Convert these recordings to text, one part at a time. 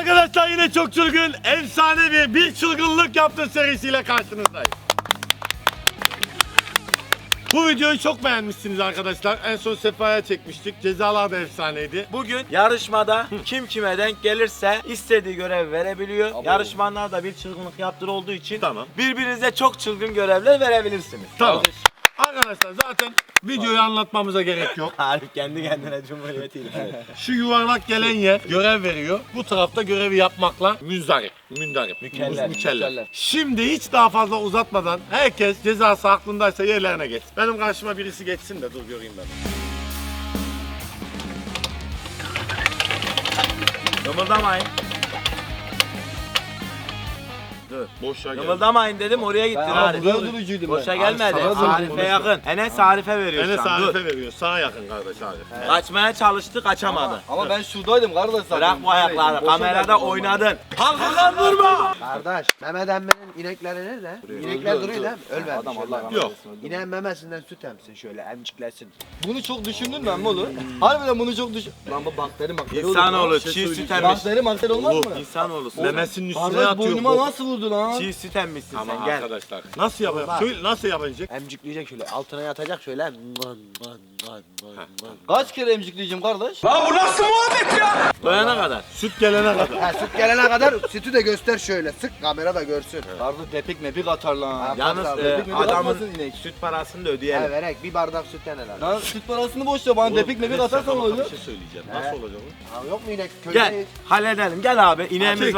arkadaşlar yine çok çılgın, efsane bir bir çılgınlık yaptın serisiyle karşınızdayım. Bu videoyu çok beğenmişsiniz arkadaşlar. En son Sefa'ya çekmiştik. Cezalar da efsaneydi. Bugün yarışmada kim kime denk gelirse istediği görev verebiliyor. Yarışmanlar da bir çılgınlık yaptır olduğu için Tamam. birbirinize çok çılgın görevler verebilirsiniz. Tamam. Arkadaşlar zaten videoyu anlatmamıza gerek yok. Arif kendi kendine cumhuriyetiyle. Şu yuvarlak gelen yer görev veriyor. Bu tarafta görevi yapmakla münzarip. Mündarip. Mükellef. Mükellef. Şimdi hiç daha fazla uzatmadan herkes cezası aklındaysa yerlerine geç. Benim karşıma birisi geçsin de dur göreyim ben. Kımıldamayın. Boşa gel. Kımıldamayın dedim oraya gittin Arif. buraya durucuydum Boşa ben. gelmedi. Sana dur, Arif'e konuşma. yakın. Enes Arif'e veriyor Enes şu an. Dur. Arif'e veriyor. Sağa yakın kardeş Arif. Kaçmaya çalıştı kaçamadı. Ama ben şuradaydım kardeş zaten. Bırak bu ayakları. Kamerada oynadın. Kalkından durma. Kardeş Mehmet emminin inekleri nerede? İnekler duruyor değil mi? Ölmemiş. Adam Allah Yok. İneğin memesinden süt emsin şöyle emciklesin. Bunu çok düşündün mü oğlum? Harbiden bunu çok düşün. Lan bu bakteri bakteri İnsan olur. olur. şey Çiğ süt emmiş. Bakteri bakteri olmaz mı? İnsan olursun. Memesinin üstüne Kardeş atıyor. boynuma nasıl vurdu lan? Çiğ süt emmişsin Ama sen gel. arkadaşlar nasıl yapacak? Şöyle nasıl yapacak? Emcikleyecek şöyle altına yatacak şöyle. Ngan ngan ngan ngan ngan. Kaç kere emcikleyeceğim kardeş? Doyana kadar. Süt gelene kadar. Ha, süt gelene kadar sütü de göster şöyle. Sık kamera da görsün. Kardeş depik mepik atar lan. Ha, Yalnız e, tabii. adamın Yapmasın inek. süt parasını da Ha ödeyelim. verek bir bardak sütten helal. Lan süt parasını boş ver bana depik mepik atarsan olur. Bir şey söyleyeceğim. Nasıl olacak o? Ha, yok mu inek Gel köydeyiz? halledelim. Gel abi ineğimiz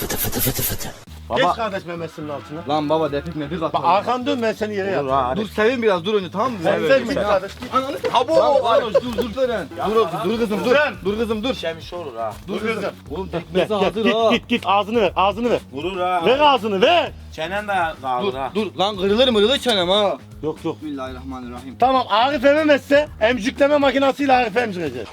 Geç, var. geç. Buyur. Geç kardeş memesinin altına. Lan baba depik mepik Bak atar. arkan dön ben seni yere Dur yatırım. ha, Dur sevin biraz dur önce tamam mı? Sen sen git kardeş git. Ananı Abo kardeş dur dur Feren. Dur dur kızım dur. Sen. Dur kızım dur. Şemiş olur ha. Dur kızım. Oğlum tekmesi gel, hazır git ha. git git ağzını ver ağzını ver. Vurur ha. Ver ağzını ver. Çenen de dağılır Dur ha. dur lan kırılır mırılır çenem ha. Yok yok. Bismillahirrahmanirrahim. Tamam Arif ememezse emcikleme makinesiyle Arif emcireceğiz.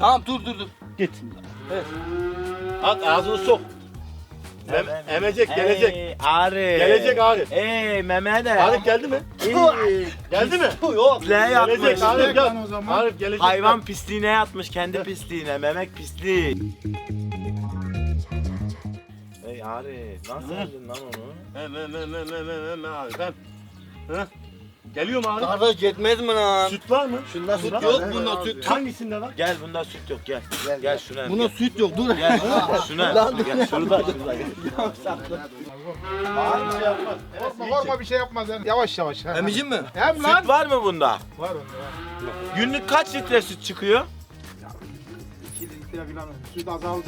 Tamam dur dur dur. Git. At ağzını sok. Em, emecek gelecek. Ey Arif. Gelecek Arif. Ey Mehmet de. Arif geldi mi? Ey, Geldi mi? Yok. Pisliğe yatmış. Gelecek Arif gel. Arif gelecek. Hayvan pisliğine yatmış kendi pisliğine. Memek pisliği. Ey Arif nasıl öldün lan onu? Hem hem hem hem hem hem hem Arif hem. Geliyor mu Arif? Kardeş yetmez mi lan? Süt var mı? Şunda süt Süt yok bunda süt. Hangisinde var? Gel bunda süt yok gel. Gel, Gel şuna. Buna gel. süt yok dur. Gel şuna. Gel şurada şurada gel. Korkma korkma bir şey yapmaz yani. Yavaş yavaş. Emicim mi? Hem lan. Süt var mı bunda? Var onda var. Günlük kaç litre süt çıkıyor? 2 litre falan. Süt azaldı.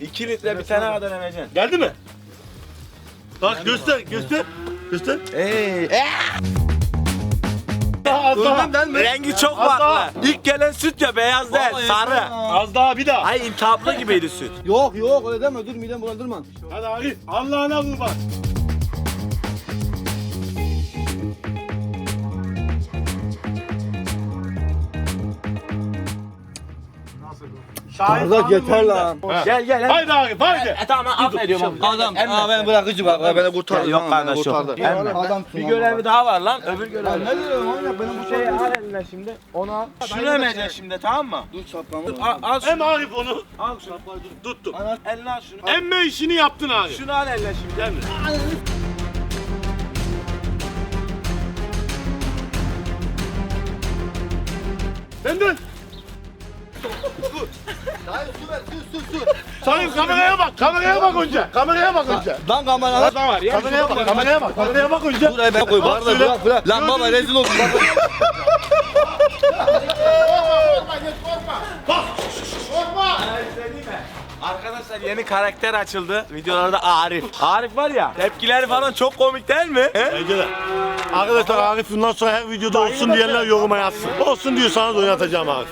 2 litre bir tane kadar emeceksin. Geldi mi? Bak göster göster. Göster. Daha. Öldüm lan ben. Rengi çok Az daha. farklı. İlk gelen süt ya beyaz değil sarı. Az daha bir daha. Ay intihaplı gibiydi süt. Yok yok öyle deme dur midem bulandırma. Hadi Arif Allah'ına kurban. Kardeş yeter lan. Gel gel. Haydi Arif haydi. E tamam affediyorum. Adam aa ben bırakıcı bak beni kurtardı. Yok kardeş, yok. Emre. Adam Bir görevi daha var lan öbür görev. Ne diyorsun manyak benim bu Şey şey al eline şimdi. Onu al. Şunu emeceksin şimdi tamam mı? Dur şapkamı. Dur, Al, al şunu. Hem Arif onu Al şunu. tuttu. Eline al şunu. Emme işini yaptın Arif. Şunu al eline şimdi. Gel mi? Benden. Hayır su ver su su su. Sayın kameraya bak. Kameraya bak önce. Kameraya bak önce. Lan kamera. Da var ya. Kameraya bak. Kameraya bak. Kameraya bak önce. Dur ay ben koy Bak bırak bırak. Lan baba rezil oldum bak. Arkadaşlar yeni karakter açıldı. Videolarda Arif. Arif var ya tepkileri falan çok komik değil mi? He? Bence de. Arkadaşlar Arif bundan sonra her videoda olsun diyenler yoruma yazsın. Olsun diyorsanız oynatacağım Arif.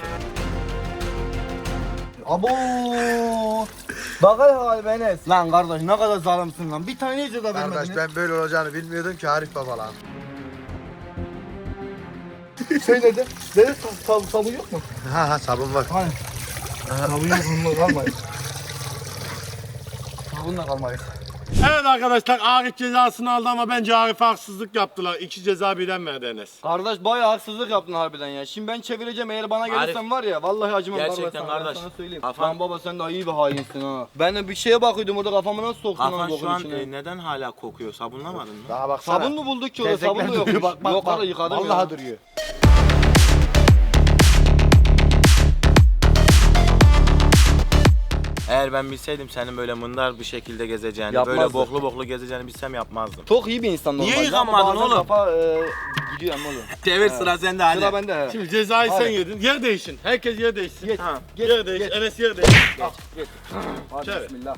Abo. Bakar hal Enes. Lan kardeş ne kadar zalimsin lan. Bir tane iyice de Kardeş vermedin. ben böyle olacağını bilmiyordum ki Arif baba lan. Şey nerede? Nerede sabun sabun yok mu? Ha ha sabun var. Hani? Sabun yok onunla kalmayız. Sabunla kalmayız. Evet arkadaşlar Arif cezasını aldı ama bence Arif'e haksızlık yaptılar. İki ceza birden verdi Enes. Kardeş bayağı haksızlık yaptın harbiden ya. Şimdi ben çevireceğim eğer bana gelirsen var ya vallahi acımam Gerçekten kardeş sana, ben sana söyleyeyim. Kafan- Lan baba sen de iyi bir hainsin ha. Ben de bir şeye bakıyordum orada kafamı nasıl soktun lan Kafan bokun şu an içine. e, neden hala kokuyor? Sabunlamadın mı? Daha baksana. Sabun mu bulduk ki orada sabun da yokmuş. duruyor bak bak Yok bak. orada yıkadım Vallahi ya. duruyor. Eğer ben bilseydim senin böyle mındar bir şekilde gezeceğini, böyle boklu boklu gezeceğini bilsem yapmazdım. Çok iyi bir insan Niye normalde ama yıkanmadın bazen oğlum? Kafa e, gidiyor ama oğlum. Evet sıra sende hadi. Sıra bende he. Şimdi cezayı sen yedin. Yer değişin. Herkes yer değişsin. Geç, Ha. geç, yer değiş. geç. Enes yer değiş. Hadi Çevir. bismillah.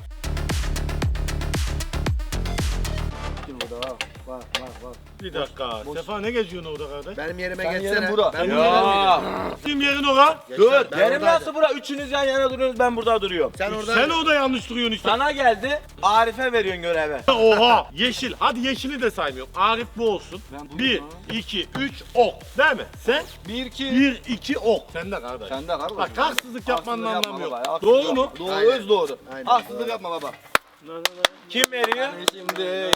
Var var var. Bir dakika. Sefa ne geziyorsun orada kardeş? Benim yerime Sen geçsene. yerin bura. Ben Ya. Kim yerin ora? Dur. Ben Yerim oradaydım. nasıl bura? Üçünüz yan yana duruyorsunuz ben burada duruyorum. Sen orada. Sen orada yanlış duruyorsun işte. Sana geldi. Arif'e veriyorsun görevi. Oha! Yeşil. Hadi yeşili de saymıyorum. Arif bu olsun. Ben bunu- 1, 2, 3, ok. Değil mi? Sen Bir iki. 1, 2, ok. Sen de kardeş. Sen de kardeşim. Bak haksızlık yapmanın Haksızlık anlamı yapma yok. baba, Doğru mu? yapma. Doğru, Aynen. öz doğru. Aynen. Haksızlık yapma baba. Kim veriyor? Şimdi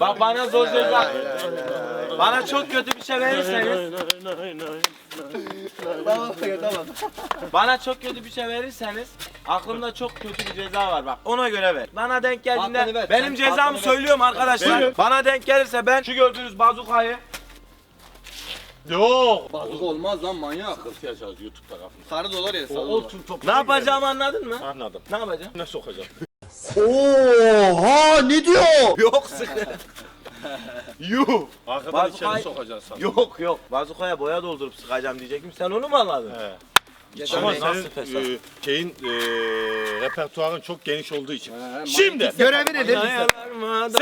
Bak bana zor söz bak. Bana çok kötü bir şey verirseniz. Bana çok kötü bir şey verirseniz aklımda çok kötü bir ceza var bak ona göre ver. Bana denk geldiğinde ver, benim sen cezamı söylüyorum arkadaşlar. Bana denk gelirse ben şu gördüğünüz bazukayı Yok. Bazık olmaz lan manyak. Yaşarız YouTube tarafı. Sarı dolar ya sarı O dolar. ne yapacağımı anladın mı? Anladım. Ne yapacağım? Ne sokacağım? Oha ne diyor? Yok sıkı. Yuh. Arkadan Bazı içeri kay- sokacaksın sandım. yok yok. Bazukaya boya doldurup sıkacağım diyecektim. Sen onu mu anladın? He. Geçen Ama nasıl senin fesat? e, şeyin e, repertuarın çok geniş olduğu için. Şimdi Görevi nedir?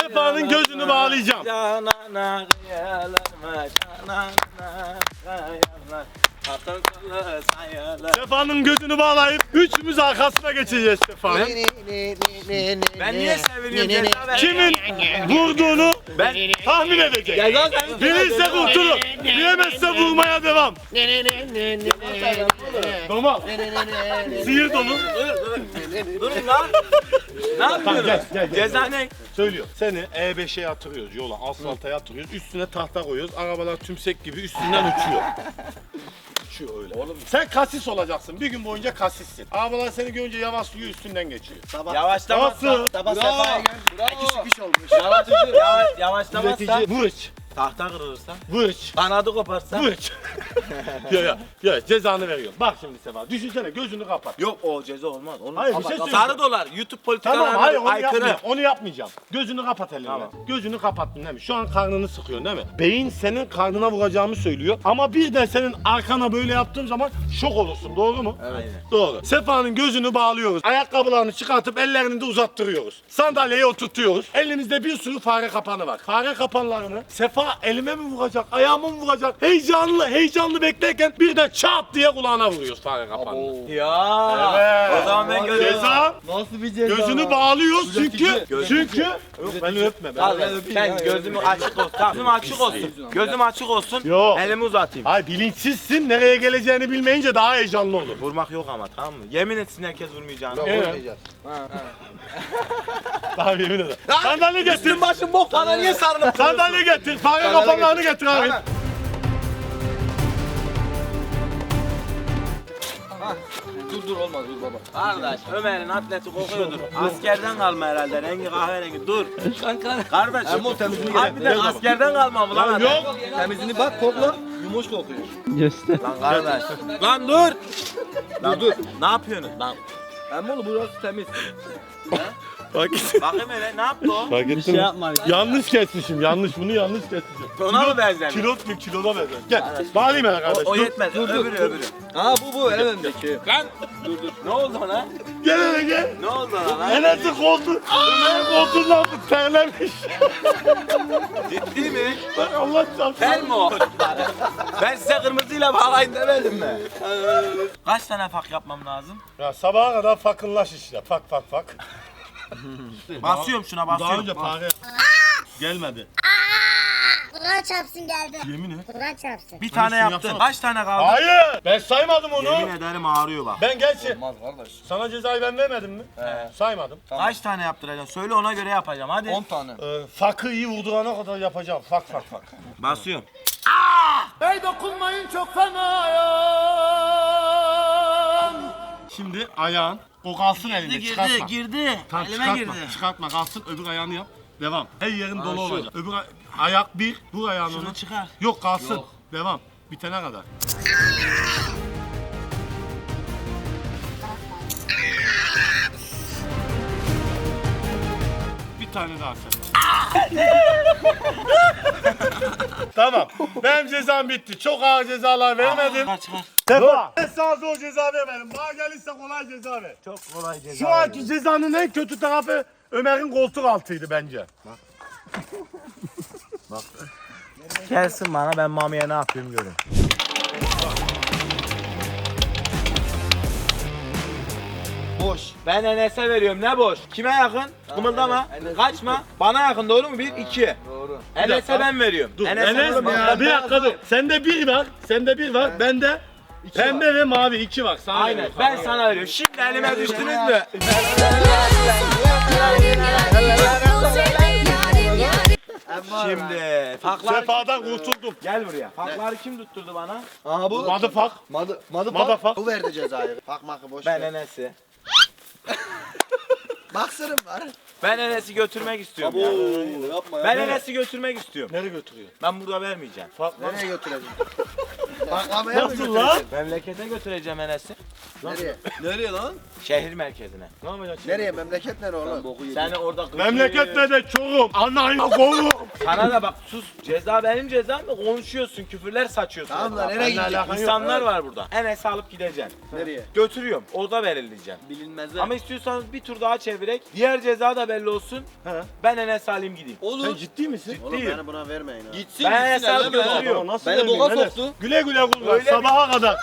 Sefa'nın gözünü bağlayacağım. Canana kıyalarma, canana kıyalar. Akıllı sayarlar. Sefa'nın gözünü bağlayıp üçümüz arkasına geçeceğiz Sefa'nın. Ben niye seviniyorum ceza. Kimin vurduğunu Ben tahmin edecek. ceza senin Bilirse kurtulur. Bilemezse vurmaya devam. Tamam. Sıyır dolu. Dur dur. Durun lan. Ne yapıyorsun? gel, gel, gel. Ceza ne? Söylüyor. Seni E5'e yatırıyoruz yola, asfalta yatırıyoruz. Üstüne tahta koyuyoruz. Arabalar tümsek gibi üstünden uçuyor. uçuyor öyle. Oğlum sen kasis olacaksın. Bir gün boyunca kasissin. Arabalar seni görünce yavaşlıyor üstünden geçiyor. Yavaşlamazsa. Nasıl? Sabah Sefa'ya gel. Belki sıkış olmuş. Yavaş, yavaş, yavaşlamazsa. Vırç. Tahta kırılırsa. Vırç. Kanadı koparsa. Vırç. ya ya ya cezanı veriyorum. Bak şimdi Sefa. Düşünsene gözünü kapat. Yok o ceza olmaz. Olmaz. Hayır, bir şey söyleyeceğim. Sarı dolar. YouTube politikalarına Tamam hayır onu aykırı. yapmayacağım. Onu yapmayacağım. Gözünü kapat elinle. Tamam. Gözünü kapattın değil mi? Şu an karnını sıkıyorsun değil mi? Beyin senin karnına vuracağımı söylüyor. Ama birden senin arkana böyle yaptığım zaman şok olursun. Doğru mu? Aynen. Doğru. Sefa'nın gözünü bağlıyoruz. Ayakkabılarını çıkartıp ellerini de uzattırıyoruz. Sandalyeyi oturtuyoruz. Elimizde bir sürü fare kapanı var. Fare kapanlarını Sefa elime mi vuracak, ayağıma mı vuracak? Heyecanlı, heyecanlı beklerken birden çat diye kulağına vuruyoruz fare kapanını. Ya. Evet. O zaman ben görüyorum. Ceza Nasıl bir ceza? Gözünü bağlıyoruz çünkü çünkü Yok, beni öpme ben. Ben sen gözümü açık olsun. Tamam, Gözüm açık olsun. Gözüm açık olsun. Yok. Elimi uzatayım. Ay bilinçsizsin nereye geleceğini bilmeyince daha heyecanlı olur. Vurmak yok ama tamam mı? Yemin etsin herkes vurmayacağını. Evet. Daha yemin ederim. Sandalye getir. başım bok bana niye sarılıp Sandalye getir. Fare kapanlarını getir abi. Dur dur olmaz dur baba. Kardeş Ömer'in atleti kokuyordur. Askerden kalma herhalde. Rengi kahverengi. Dur. Kardeş. Ama temizliğini Harbiden askerden kalma mı lan? Yok. Temizliğini bak kokla. Yumuş kokuyor. Lan kardeş. Lan dur. Lan dur. Ne yapıyorsun? Lan. Oğlum burası temiz. Bak Bakayım hele ne yaptı o? Fark ettin mi? Yanlış kesmişim. Yanlış bunu yanlış kesmişim. Ona mı benzer? Kilo bir kiloda benzer. Gel. Bağlayayım ben kardeş. O, o Dur. yetmez. öbürü öbürü. Ha bu bu en öndeki. Lan. Dur dur. Ne oldu ona? Gel hele gel. Ne oldu ona lan? Enes'in koltuğu. Ömer'in koltuğundan bu terlemiş. Ciddi mi? Bak Allah çarpsın. Tel mi o? ben size kırmızıyla bağlayın demedim mi? Kaç tane fak yapmam lazım? Ya sabaha kadar fakınlaş işte. Fak fak fak. Basıyorum şuna Daha basıyorum. önce fare gelmedi. Kur'an çarpsın geldi. Yemin et. Kur'an çarpsın. Bir tane yaptın. yapsana. Kaç tane kaldı? Hayır. Ben saymadım onu. Yemin ederim ağrıyor bak. Ben gerçi Olmaz kardeş. sana cezayı ben vermedim mi? Saymadım. Kaç tane yaptıracaksın? Söyle ona göre yapacağım hadi. 10 tane. Ee, fakı iyi vurdurana kadar yapacağım. Fak fak fak. Basıyorum. Şimdi ayağın. O kalsın elinde çıkartma. girdi. Tamam çıkartma. Çıkartma kalsın öbür ayağını yap. Devam. Her yerin dolu olacak. Öbür ay- ayak bir. Bu ayağın onu. Şunu çıkar. Yok kalsın. Devam. Bitene kadar. Bir tane daha sen. tamam. Benim cezam bitti. Çok ağır cezalar vermedim. Çıkar çıkar. Sefa. Ben sana zor ceza vermedim. Bana gelirse kolay ceza ver. Çok kolay ceza. Şu anki cezanın en kötü tarafı Ömer'in koltuk altıydı bence. Gelsin bana ben Mami'ye ne yapıyorum görün. Ben Enes'e veriyorum ne boş. Kime yakın? Kımıldama. Kaçma. Bana yakın doğru mu? Bir, iki. Doğru. Enes'e ben veriyorum. Dur Enes veriyorum. ya, bir dakika dur. Sende bir var, sende bir var, bende pembe ve mavi iki var. Sana Aynen veriyorum. ben sana veriyorum. Şimdi elime düştünüz mü? Şimdi faklar Sefadan kurtuldum. gel buraya. Fakları kim tutturdu bana? Aha bu. Motherfuck, Madı, madı, motherfuck. Bu verdi cezayı. Bak makı boş Ben ver. Enes'i. Baksırım var. Ben Enes'i götürmek istiyorum ya. Yapma ya. Ben Enes'i götürmek istiyorum. Nereye götürüyor? Ben burada vermeyeceğim. Nereye mı Nasıl lan? Memlekete götüreceğim Enes'i. Nereye? Nereye lan? Şehir merkezine. Ne yapacaksın? Nereye? Memleket nere oğlum? Boku yedim. Seni orada Memleket ne de çorum, anayla kovum. Sana da bak sus. Ceza benim cezam da konuşuyorsun, küfürler saçıyorsun. Tamam lan, nereye yok. İnsanlar var burada. Enes'i alıp gideceksin. Nereye? Götürüyorum. Orada belirleyeceğim. Bilinmezler. Ama istiyorsanız bir tur daha çevirek. Diğer ceza da belli olsun. He. Ben Enes'i alayım gideyim. Olur. Sen ciddi misin? Oğlum Ciddiyim. beni buna vermeyin ha. Gitsin Ben gitsin hesap elleme ya. götürüyorum. Nasıl Beni vermeyeyim, boka Enes? soktu. Güle güle kullan, Öyle bir- sabaha kadar.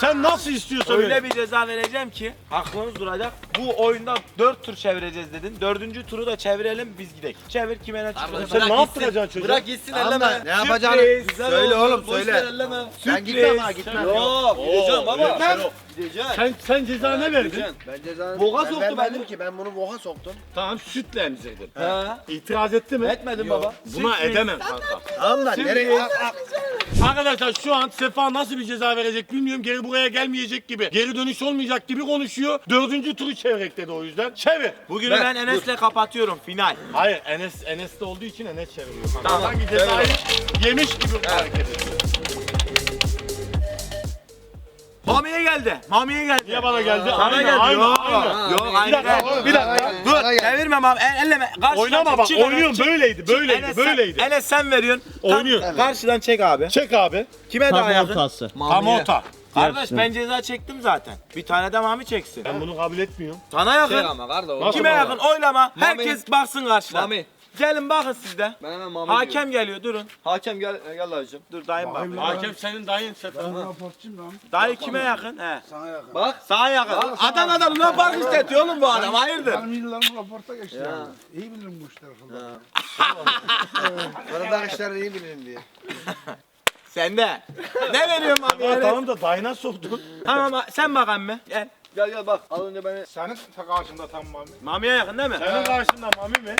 Sen nasıl istiyorsan öyle. Öyle bir ceza vereceğim ki aklınız duracak. Bu oyunda 4 tur çevireceğiz dedin. Dördüncü turu da çevirelim biz gidelim. Çevir kime ne çıkıyor? Sen ne yaptıracaksın çocuğa? Bırak gitsin elleme. ne yapacağını Sürpriz. söyle oğlum Boş ver söyle. elleme. Ben gitmem ha gitmem. Yok gideceğim baba. Gitmem. Gideceğim. Sen, sen ceza ne verdin? Ben cezanı Boğa ben soktu vermedim beni. ki ben bunu boğa soktum. Tamam sütle emzirdin. He. İtiraz etti mi? Etmedim baba. Buna edemem kanka. Tamam Şimdi- nereye? Al, al. Arkadaşlar şu an Sefa nasıl bir ceza verecek bilmiyorum. Geri buraya gelmeyecek gibi. Geri dönüş olmayacak gibi konuşuyor. Dördüncü turu çevirek dedi o yüzden. Çevir. Bugünü Ver, ben Enes'le kapatıyorum final. Hayır Enes Enes'te olduğu için Enes çeviriyor. Kanka. Tamam. Sanki cezayı yemiş gibi hareket ediyor. Mami'ye geldi. Mami'ye geldi. Niye bana geldi? Sana Aynı, geldi. aynı, Yok. aynı. Yok Bir aynı. dakika, değil. bir dakika. Dur. Bana gel. Mam. El, elleme. Karşıdan Oynama çek. bak, Çık çık. Böyleydi, böyleydi, Enes sen- böyleydi. Enes sen veriyorsun. Tam Oynuyor. Karşıdan çek abi. Çek abi. Kime daha yakın? Tam orta. Kardeş ben ceza çektim zaten. Bir tane de Mami çeksin. Ben bunu kabul etmiyorum. Sana yakın. Şey ama kardeş. Kime yakın? Oylama. Mami. Herkes baksın karşıdan. Mami. Gelin bakın siz de. Ben hemen Mami Hakem geliyor durun. Hakem gel gel dayıcım. Dur dayım bak. Hakem senin dayın Sefa. Ben raportçuyum lan. Dayı kime yakın? He. Sana yakın. Bak. Sağa yakın. Adana'da Luna Park istetiyor oğlum bu adam. Hayırdır? Benim yıllarım raporta geçti. İyi bilirim bu işleri. Fırında işlerini iyi bilin diye. Sen de. ne veriyorsun Mami'ye? Ya tamam da dayına soktun. Tamam sen bak emmi. Gel. Gel gel bak. Az önce beni Senin karşında tam Mami. Mami'ye yakın değil mi? Senin karşında Mami mi?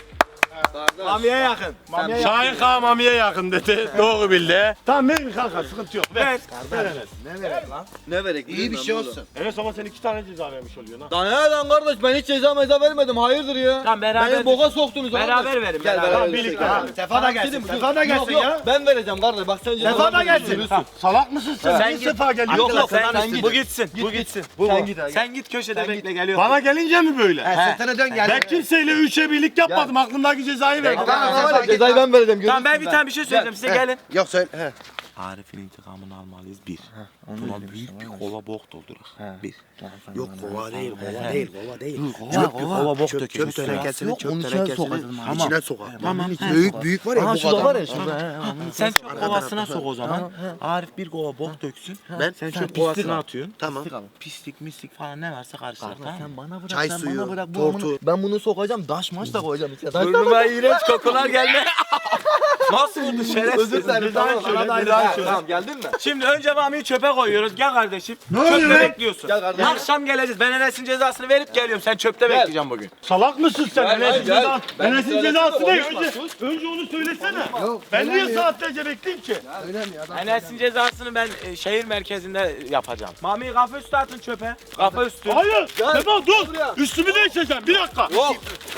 kardeş. Mami'ye yakın. Mami'ye Şahin Kağan Mami'ye yakın dedi. Doğru bildi. Tamam verin kanka sıkıntı yok. Ver. Ver. Enes. Ne verek lan? Ne verek? İyi bir şey olsun. Enes ama sen iki tane ceza vermiş oluyorsun ha. Daha ne lan kardeş ben hiç ceza meza vermedim hayırdır ya. Tamam, beraber- Beni boka soktunuz Beraber verin, Gel beraber. Tamam, birlikte. Tamam. Sefa da gelsin. Sefa da gelsin yok, ya. Ben vereceğim kardeş bak sen ceza Sefa da gelsin. Salak mısın sen? Sen git. Sefa geliyor? Yok, yok, sen, sen git. bu gitsin. bu gitsin. Bu, Sen git. Sen git köşede Sen bekle git. geliyor. Bana gelince mi böyle? He, sırtını dön gel. Ben kimseyle üçe birlik yapmadım. Aklımdaki cezayı verdim. Tamam, Tamam, Cezayı ben vereceğim. Tamam ben bir tane bir şey söyleyeceğim size gelin. Yok söyle. He. Arif'in intikamını almalıyız bir. Buna büyük bir kova bok doldurak. Bir. Yok kova değil, kova değil, kova değil. Kova, kova bok Çöp, dökün. çöp tenekesini, çöp tenekesini içine sokar. Tamam. Büyük büyük var ya Aha bu kadar. var ya şurada. Sen çöp kovasına sok o zaman. Arif bir kova bok döksün. Ben sen çöp kovasına atıyorsun. Tamam. Pislik mislik falan ne varsa mı? Sen bana bırak Çay suyu, bana bırak. Bu tortu. Ben bunu sokacağım daş maç da koyacağım Burnuma iğrenç kokular gelme. Nasıl vurdu şerefsiz? Özür dilerim. Tamam geldin mi? Şimdi önce Mami'yi çöpe koyuyoruz. Gel kardeşim. Ne oluyor Çöpte lan? bekliyorsun. Gel kardeşim. Akşam geleceğiz. Ben Enes'in cezasını verip geliyorum. Sen çöpte bekleyeceğim bugün. Salak mısın sen? Gel, Enes'in gel, gel. cezası. Ben Enes'in söylesene, cezası ne? konuşma, Önce, önce onu söylesene. Yok, Ben niye saatlerce bekleyeyim ki? Enes'in cezasını ben e, şehir merkezinde yapacağım. Mami'yi kafa üstü atın çöpe. Kafa üstü. Hayır. Gel. Sefa dur. Buraya. Üstümü değiştireceğim. Bir dakika. Yok.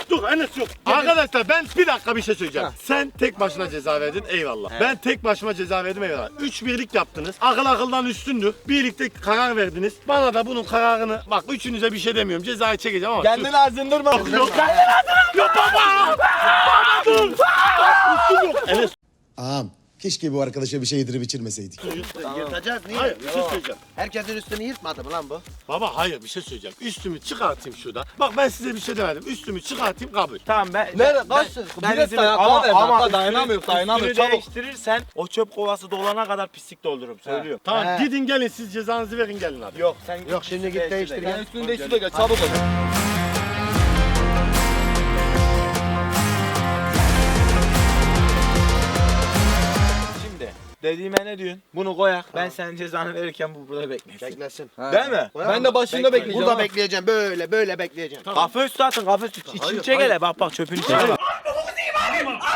Dur Enes yok. Arkadaşlar ben bir dakika bir şey söyleyeceğim. Sen tek başına ceza verdin eyvallah. Ben tek başıma ceza verdim eyvallah. Üç birlik yaptınız. Akıl akıldan üstündü. Birlikte karar verdiniz. Bana da bunun kararını bak üçünüze bir şey demiyorum. Cezayı çekeceğim ama. Kendini azdırma. Yok yok. Yok baba. Baba dur. Üstüm yok. Enes Ağam keşke bu arkadaşa bir şey yedirip içirmeseydik. Yırtacağız niye? hayır bir şey söyleyeceğim. Herkesin üstünü yırtmadı mı lan bu? Baba hayır bir şey söyleyeceğim. Üstümü çıkartayım şurada. Bak ben size bir şey demedim. Üstümü çıkartayım kabul. Tamam ben... Nerede? ben- Kaçsın? ben izin- ama, tamam, ama üstünü- dayanamıyor, dayanamıyor, üstünü çabuk. değiştirirsen o çöp kovası dolana kadar pislik doldururum söylüyorum. Tamam He. gidin gelin siz cezanızı verin gelin hadi. Yok sen Yok şimdi git değiştir Sen gel. üstünü değiştir de gel çabuk ol. Dediğime ne diyorsun? Bunu koyak. Ben senin cezanı verirken bu burada beklesin. Beklesin. Değil mi? Ben de başında Bekle. bekleyeceğim. Burada ha. bekleyeceğim böyle böyle bekleyeceğim. Kafa üstü atın kafa üstü. İçini çek hele bak bak çöpünü çek.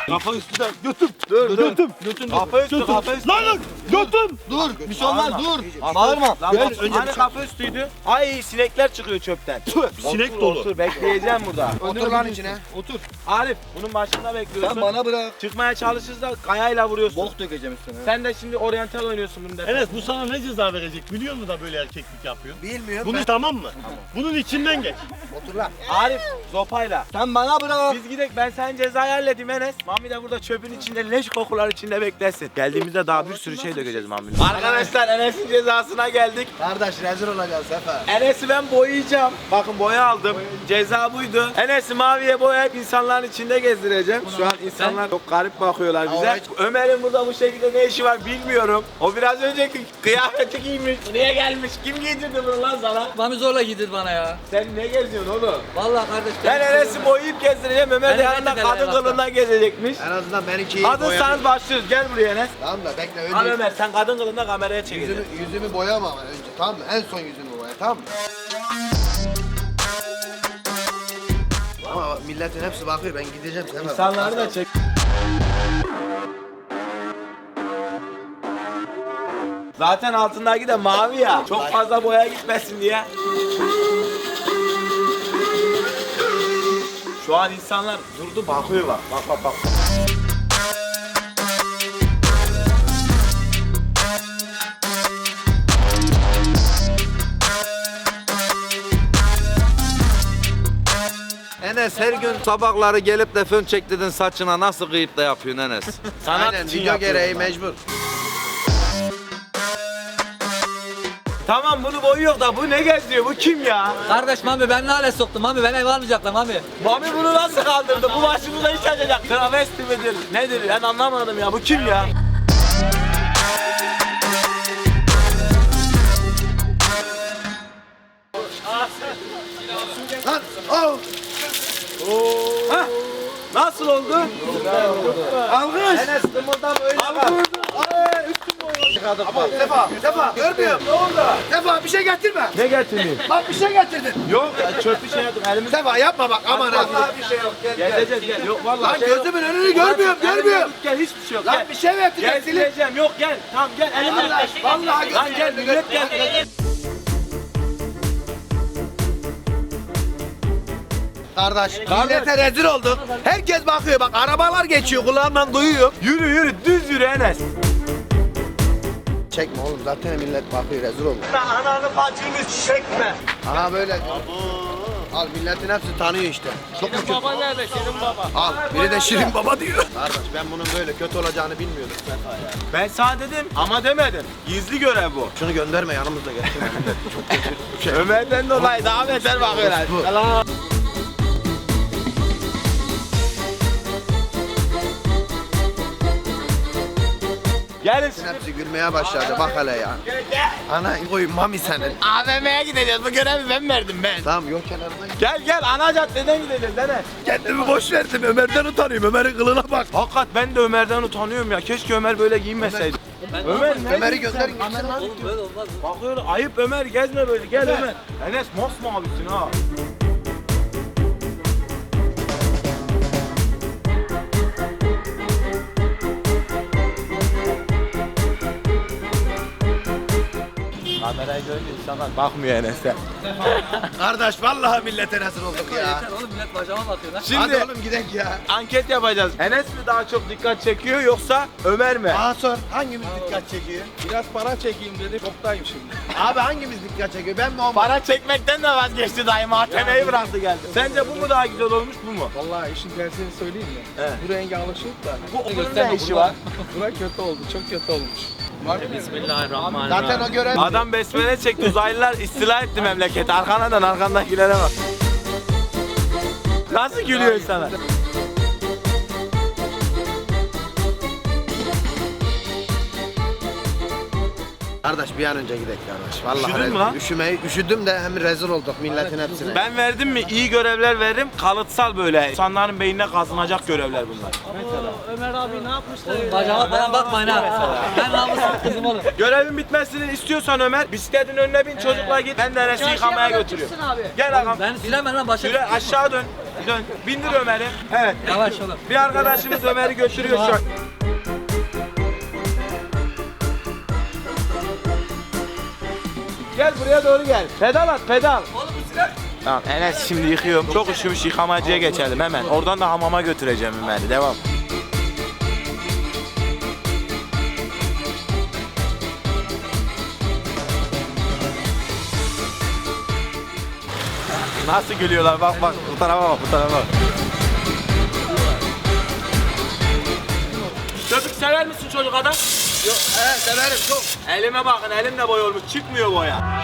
Kafa üstünden götüm. Dur dur. Götüm. Kafa üstü kafa üstü. Lan lan götüm. Dur. Bir şey olmaz dur. Bağırma. Lan Gel. bak, hani kafa üstüydü? Ay sinekler çıkıyor çöpten. Sinek dolu. Otur bekleyeceğim burada. Otur lan içine. Otur. Arif bunun başında bekliyorsun. Sen bana bırak. Çıkmaya çalışırız da kayayla vuruyorsun. Bok dökeceğim üstüne. Sen de şimdi oryantal oynuyorsun bunu da. Enes bu sana ne ceza verecek biliyor musun da böyle erkeklik yapıyor? Bilmiyorum Bunu ben. tamam mı? Bunun içinden geç. Otur lan. Arif zopayla. Sen bana bırak. Biz gidelim ben senin cezayı halledeyim Enes. Mami de burada çöpün içinde leş kokular içinde beklesin. Geldiğimizde daha bir sürü şey dökeceğiz Mami. Arkadaşlar Enes'in cezasına geldik. Kardeş rezil olacağız Sefa. Enes'i ben boyayacağım. Bakın boya aldım. Ceza buydu. Enes'i maviye boyayıp insanların içinde gezdireceğim. Şu an insanlar çok garip bakıyorlar bize. Ömer'in burada bu şekilde ne işi var bilmiyorum. O biraz önceki kıyafeti giymiş. Niye gelmiş? Kim giydirdi bunu lan sana? Mami zorla giydir bana ya. Sen ne geziyorsun oğlum? Vallahi kardeş. Ben Enes'i boyayıp gezdireceğim. Ömer de yanında kadın bak. Kılığında gezecekmiş. En azından benimki Hazırsanız başlıyoruz. Gel buraya Enes. Tamam da bekle Al önce Ömer sen kadın kılığında kameraya çekeceksin. yüzümü, yüzümü boyama ama önce tamam mı? En son yüzümü boya tamam mı? Ama milletin hepsi bakıyor ben gideceğim Sefa. İnsanları da çek. Zaten altındaki de mavi ya. Çok fazla boya gitmesin diye. Şu an insanlar durdu bakıyor bak. Bak bak bak. Enes her gün sabahları gelip de fön çektirdin saçına nasıl kıyıp da yapıyorsun Enes? Sanat Aynen için video yapıyorum gereği ben. mecbur. Tamam bunu boyuyor da bu ne geziyor? Bu kim ya? Kardeş Mami ben ne hale soktum Mami beni ev almayacaklar Mami. Mami bunu nasıl kaldırdı? Bu başımıza iş açacak. Travesti midir? Nedir? Ben anlamadım ya. Bu kim ya? Lan oh! Hah, Nasıl oldu? Alkış. Enes kımıldan öyle Alkış. Sefa, Sefa görmüyorum. Ne oldu? Sefa bir şey getirme. Ne getireyim? Bak bir şey getirdin. Yok çöpü şey yaptık elimiz. Sefa yapma bak aman ha. bir şey yok. Gel Gezeceğiz gel. Yok vallahi Lan şey yok. gözümün önünü görmüyorum, görmüyorum. Gel hiçbir şey yok. Lan Gel. bir şey mi getirdin? Silip. Gezdireceğim. Yok gel. Tamam gel. Elimi Allah, vallahi Lan gel millet gel. Kardeş, millete rezil olduk. Herkes bakıyor bak arabalar geçiyor kulağımdan duyuyor. Yürü yürü düz yürü Enes. Çekme oğlum zaten millet bakıyor rezil olduk. Ananı bacını çekme. Aha böyle. Al milletin hepsi tanıyor işte. Çok mu kötü? Baba nerede? Şirin baba. Al biri de Şirin Baba diyor. Kardeş ben bunun böyle kötü olacağını bilmiyordum. Ben sana dedim ama demedim. Gizli görev bu. Şunu gönderme yanımızda kötü. Ömer'den dolayı daha beter bakıyorlar. Bu. Yalan. Gelin Hepsi gülmeye başladı bak hele ya. Ana koyun mami senin. AVM'ye gideceğiz. Bu görevi ben verdim ben. Tamam yol kenarına git. Gel gel ana caddeden gideceğiz Enes. Kendimi boş verdim Ömer'den utanıyorum. Ömer'in kılına bak. Hakikat ben de Ömer'den utanıyorum ya. Keşke Ömer böyle giyinmeseydi. Ömer ne? Ömer'i gönder gitsin lan. Oğlum böyle olmaz. Bakıyor ayıp Ömer gezme böyle gel Ömer. Enes mosmavisin ha. İnsanlar bakmıyor Enes'e. Kardeş vallahi millete rezil olduk ya. Yeter oğlum millet bacağıma bakıyor lan. Şimdi Hadi oğlum gidelim ya. anket yapacağız. Enes mi daha çok dikkat çekiyor yoksa Ömer mi? Aa sor hangimiz dikkat çekiyor? Biraz para çekeyim dedi. Koptayım şimdi. Abi hangimiz dikkat çekiyor? Ben mi o mu? Para çekmekten de vazgeçti dayı mahkemeyi bıraktı geldi. Sence bu mu daha güzel olmuş bu mu? Vallahi işin tersini söyleyeyim mi? Evet. Bu renge alışık da. Bu bunun ne işi var? Bura kötü oldu. Çok kötü olmuş. Zaten o görev. Adam besmele çekti uzaylılar istila etti memleketi. Arkana dön arkandakilere bak. Nasıl gülüyor sana? Kardeş bir an önce gidelim kardeş. Vallahi Üşüdün mü lan? Üşümeyi, üşüdüm de hem rezil olduk milletin hepsine. Ben verdim mi iyi görevler veririm. Kalıtsal böyle. İnsanların beynine kazınacak görevler bunlar. Oğlum bacağıma falan bakmayın ha. Ben namusum kızım oğlum. Görevin bitmesini istiyorsan Ömer bisikletin önüne bin çocukla git. Ben de Enes'i yıkamaya götürüyorum. Gel ağam. Ben silemem lan başa. Şöyle aşağı dön. Dön. Bindir Ömer'i. Evet. Yavaş oğlum. Bir arkadaşımız Ömer'i götürüyor şu an. Gel buraya doğru gel. Pedal at pedal. Oğlum bu silah. Tamam Enes şimdi yıkıyorum. Çok üşümüş yıkamacıya geçelim hemen. Oradan da hamama götüreceğim Ömer'i. Devam. Nasıl gülüyorlar bak bak bu tarafa bak bu tarafa bak. Köpük sever misin çocuk adam? Yok, he, severim çok. Elime bakın elim de boy olmuş çıkmıyor boya.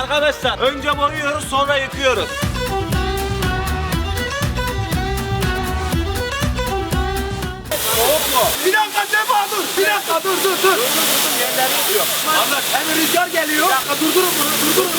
Arkadaşlar önce boyuyoruz sonra yıkıyoruz. Soğuk mu? Bir dakika Sefa dur. Bir dakika dur dur dur. Dur dur dur yerleri yıkıyorum. Anlat. Hem rüzgar geliyor. Bir dakika durdurun bunu durdurun.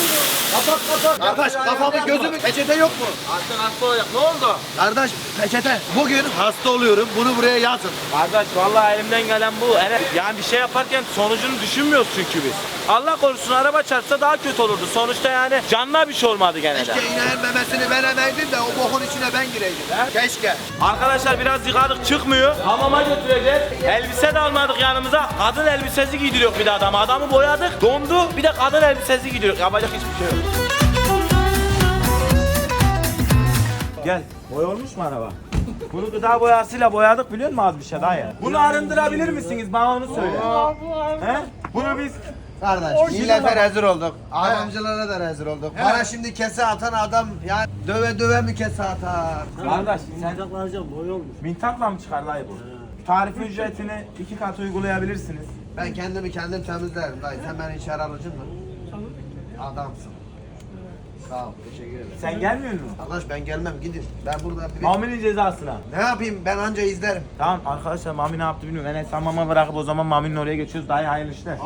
Kapat kapat. Kardeş kafamı gözümü peçete yok mu? Artık hasta olacak. Ne oldu? Kardeş peçete. Bugün hasta oluyorum. Bunu buraya yazın. Kardeş vallahi elimden gelen bu. Yani bir şey yaparken sonucunu düşünmüyoruz çünkü biz. Allah korusun araba çarpsa daha kötü olurdu. Sonuçta yani canına bir şey olmadı gene de. Keşke ineğin memesini ben emeydim de o bokun içine ben gireydim. Keşke. Arkadaşlar biraz yıkadık çıkmıyor. Hamama götüreceğiz. Elbise de almadık yanımıza. Kadın elbisesi giydiriyor bir de adamı. Adamı boyadık. Dondu. Bir de kadın elbisesi giydiriyor. Yapacak hiçbir şey yok. Gel. Boya olmuş mu araba? Bunu gıda boyasıyla boyadık biliyor musun az bir şey daha ya? Bunu arındırabilir misiniz? Bana onu söyle. He? Bunu biz Kardeş millete rezil olduk. Adamcılara da rezil olduk. Bana şimdi kese atan adam ya döve döve mi kese atar? Kardeş sen Mintakla mı çıkar dayı bu? Tarifi ücretini iki kat uygulayabilirsiniz. Ben kendimi kendim temizlerim dayı. Sen beni içeri alıcın mı? Adamsın. Sağ ol. Teşekkür ederim. Sen gelmiyor musun? Arkadaş ben gelmem gidin. Ben burada bir... Mami'nin cezasına. Ne yapayım ben anca izlerim. Tamam arkadaşlar Mami ne yaptı bilmiyorum. Enes sen mama bırakıp o zaman Mami'nin oraya geçiyoruz. Daha iyi hayırlı işler.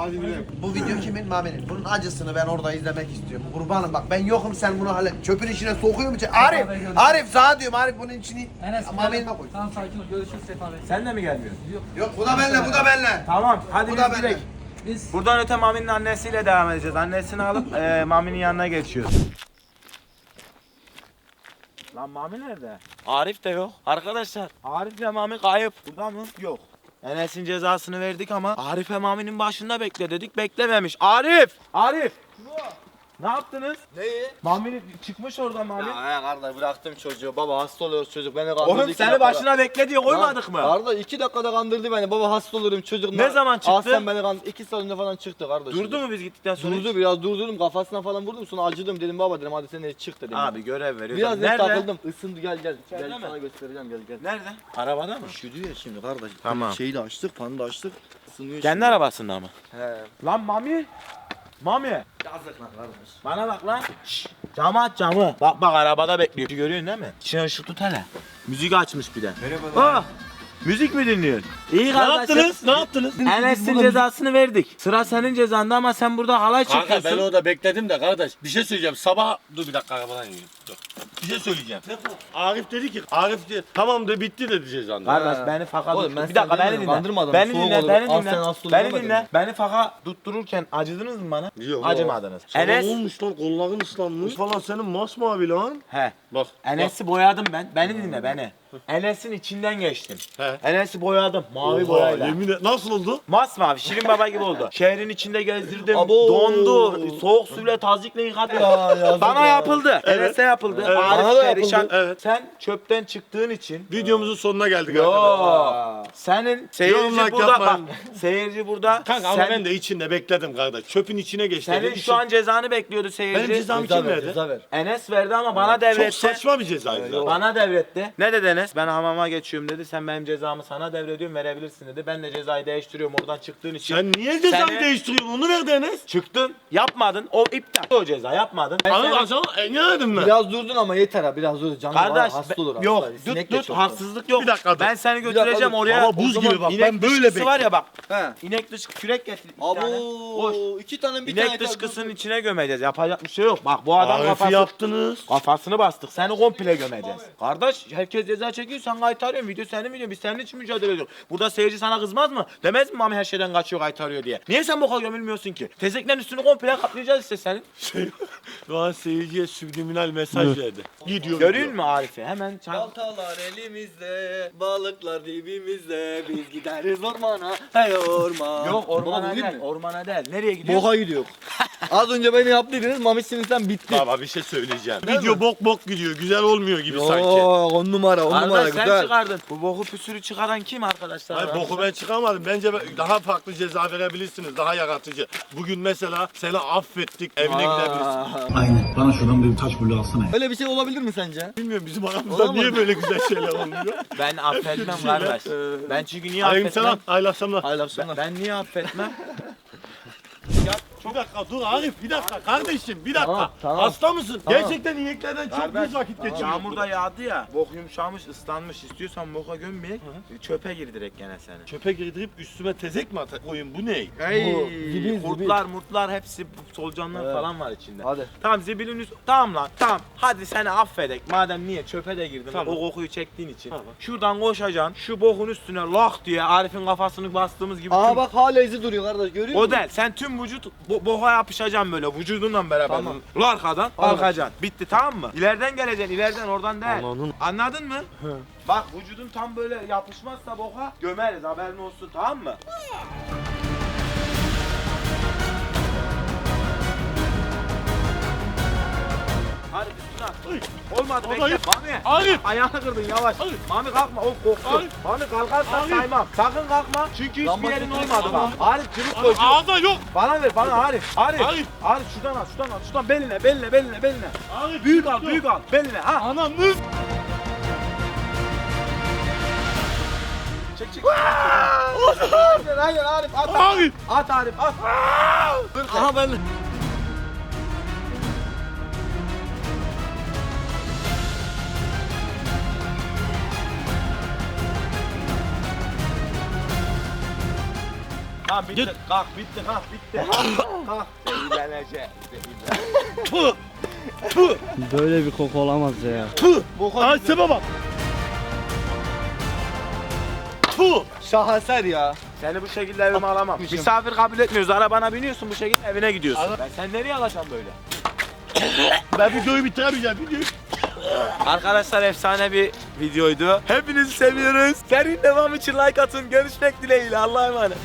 Bu video kimin Mami'nin? Bunun acısını ben orada izlemek istiyorum. Kurbanım bak ben yokum sen bunu hallet. Çöpün içine sokuyorum içine. Arif! Arif sana diyorum Arif bunun içini Enes Mami'nin gidelim. Tamam sakin ol. Görüşürüz Sefa Bey. Sen de mi gelmiyorsun? Yok bu da benle bu da benle. Tamam hadi Bu biz da benle. gidelim. Biz Buradan öte Mami'nin annesiyle devam edeceğiz. Annesini alıp e, Mami'nin yanına geçiyoruz. Lan Mami nerede? Arif de yok. Arkadaşlar Arif ve Mami kayıp. Burada mı? Yok. Enes'in cezasını verdik ama Arif ve Mami'nin başında bekle dedik beklememiş. Arif! Arif! Ne yaptınız? Neyi? Mami çıkmış oradan Mami. Ya kardeş bıraktım çocuğu. Baba hasta oluyor çocuk. Beni kandırdı. Oğlum iki seni dakikada. başına bekle diye koymadık mı? Kardeş iki dakikada kandırdı beni. Baba hasta olurum çocuk. Ne zaman çıktı? Aslan beni kandırdı. İki saat önce falan çıktı kardeş. Durdu mu biz gittikten sonra? Durdu biraz durdurdum kafasına falan vurdum sonra acıdım dedim baba dedim hadi sen de çık dedim. Abi görev veriyor. Biraz Nerede? takıldım. Isındı gel gel. İçeride Gel mi? sana göstereceğim gel gel. Nerede? Arabada mı? Üşüdü ya şimdi kardeş. Tamam. Şeyi de açtık, fanı da açtık. Isınıyor Kendi arabasında mı? He. Lan Mami. Mami. Yazık lan kardeş. Bana bak lan. Şşş. Camı aç camı. Bak bak arabada bekliyor. Görüyorsun değil mi? İçine ışık tut hele. Müzik açmış bir de. Merhaba. Müzik mi dinliyorsun? İyi Ne kardeşim. yaptınız? Ne yaptınız? Enes'in cezasını verdik. Sıra senin cezanda ama sen burada halay Kanka çekiyorsun. ben orada bekledim de kardeş bir şey söyleyeceğim. Sabah dur bir dakika arabadan. Dur. Bir şey söyleyeceğim. Arif dedi ki Arif dedi tamam de bitti dedi cezanda. Kardeş beni faka Oğlum, ben Bir dakika beni dinle. kandırma adamı. Beni Soğuk dinle, olur. beni Al dinle. sen hasta Beni dinle. Beni faka tuttururken acıdınız mı bana? Yok. Acımadınız. Sana Enes ne olmuş lan kolların ıslanmış. Falan senin masmavi lan. He. Bak. Enes'i boyadım ben. Beni dinle beni. Enes'in içinden geçtim. He. Enes'i boyadım mavi Oha, boyayla. Yemin et nasıl oldu? Masmavi Şirin Baba gibi oldu. Şehrin içinde gezdirdim. Abo. Dondu. Soğuk suyla tazikle yıkadım. Bana yapıldı. Enes'e yapıldı. Evet. Arif Bana da perişan. yapıldı. Evet. Sen çöpten çıktığın için Videomuzun sonuna geldik arkadaşlar. Yo. Senin seyirci Yorumlar burada bak. yapmayın. Seyirci burada. Kanka ama sen, ben de içinde bekledim kardeş. Çöpün içine geçti. senin Dedim, şu an cezanı bekliyordu seyirci. Benim cezamı Ceza kim ver, verdi? ceza ver. Enes verdi ama bana Çok devretti. saçma bir cezaydı. Bana devretti. Ne dedi Enes? Ben hamama geçiyorum dedi. Sen benim cezamı sana devrediyorum verebilirsin dedi. Ben de cezayı değiştiriyorum oradan çıktığın için. Sen niye cezayı Seni- değiştiriyorsun? Onu verdi Enes. Çıktın, yapmadın. O iptal. O ceza yapmadın. Ben Anıl seni- acaba e, ne dedim ben? Biraz durdun ama yeter ha biraz dur. Canım var, Kardeş hasta be- olur. yok hasta. dur Sinek de dur çok. haksızlık yok. Bir dakika dur. Ben seni Bir götüreceğim dur. oraya. Ama buz O zaman gibi bak, inek ben böyle dışkısı var ya bak. He. İnek dış kürek getir. iki tane. Boş. Abo iki tane bir İnek tane. dışkısının içine gömeceğiz. Yapacak bir şey yok. Bak bu adam Arif'i kafası, yaptınız. kafasını bastık. Seni komple gömeceğiz. Kardeş herkes ceza çekiyor sen kaytarıyorsun. Video senin videon. Biz senin için mücadele ediyoruz. Burada seyirci sana kızmaz mı? Demez mi mami her şeyden kaçıyor kaytarıyor diye. Niye sen bu kadar gömülmüyorsun ki? Tezeklerin üstünü komple kaplayacağız işte senin. Şey, Doğan seyirciye subliminal mesaj verdi. Gidiyor. Görüyor musun Arif'i? Hemen çan... Baltalar elimizde, balıklar dibimizde, biz gideriz ormana, hey orman. Yok ormana Baba, değil, mi? ormana değil. Nereye gidiyorsun? Boka gidiyor. Az önce beni yaptıydınız, mamisinizden bitti. Baba bir şey söyleyeceğim. Video bok bok gidiyor. Güzel olmuyor gibi sanki. on numara, on numara Kardeş sen güzel. çıkardın. Bu boku püsürü çıkaran kim arkadaşlar? Hayır boku ben çıkamadım. Bence ben- daha farklı ceza verebilirsiniz. Daha yaratıcı. Bugün mesela seni affettik. Evine gidebilirsin. Aa, Aynen. Bana şuradan bir taş bulu alsana. Öyle bir şey olabilir mi sence? Bilmiyorum bizim aramızda Olamaz. niye böyle güzel şeyler olmuyor. Ben affetmem kardeş. Ben çünkü niye Aleyküm affetmem? selam. Hayırlı akşamlar. Hayırlı Ben, akşamlar. ben niye affetmem? Bir dakika dur Arif bir dakika kardeşim bir dakika. Tamam, tamam. Hasta mısın? Tamam. Gerçekten ineklerden çok Kardeş, büyük vakit geçiriyorsun. Yağmur da yağdı ya. Bok yumuşamış, ıslanmış. İstiyorsan boka gömmeyek. Çöpe gir direkt gene seni. Çöpe girdirip üstüme tezek mi ata- koyun bu ne? Bu zibil, Kurtlar, murtlar hepsi solucanlar Evet. falan var içinde. Hadi. Tamam zibilin üst... Tamam lan tamam. Hadi seni affedek. Madem niye çöpe de girdin Tamam. o kokuyu çektiğin için. Tamam. Şuradan koşacaksın. Şu bokun üstüne lak diye Arif'in kafasını bastığımız gibi. Aa tüm- bak hala izi duruyor kardeş görüyor O musun? değil. Sen tüm vücut bo boğa yapışacaksın böyle vücudunla beraber. Tamam. Arkadan Tamam. kalkacaksın. Bitti tamam mı? İleriden geleceksin. ileriden oradan değil. Anladın. Anladın mı? Bak vücudun tam böyle yapışmazsa boka gömeriz haberin olsun tamam mı? Hadi at. Olmadı bekle. Arif. Mami. Arif. Ayağını kırdın yavaş. Arif. Mami kalkma o korktu. Arif. Mami kalkarsan Arif. saymam. Sakın kalkma. Çünkü hiçbir yerin olmadı bak. Arif çabuk koş. Ağza yok. Bana ver bana Arif. Arif. Arif. Arif şuradan al şuradan al şuradan beline beline beline beline. Arif Büyük al büyük al beline ha. Ananız. Çek çek. çek, çek. Hayır hayır Arif at. Arif. At Arif at. Aha ben Tamam bitti. Kalk bitti kalk bitti. Kalk. Zehirlenecek. Böyle bir koku olamaz ya. Ay sebe bak. Puh. şaheser ya. Seni bu şekilde evime alamam. Misafir kabul etmiyoruz. Arabana biniyorsun bu şekilde evine gidiyorsun. Ben sen nereye alacaksın böyle? Ben videoyu bitiremeyeceğim videoyu. Arkadaşlar efsane bir videoydu. Hepinizi seviyoruz. Serinin devamı için like atın. Görüşmek dileğiyle. Allah'a emanet.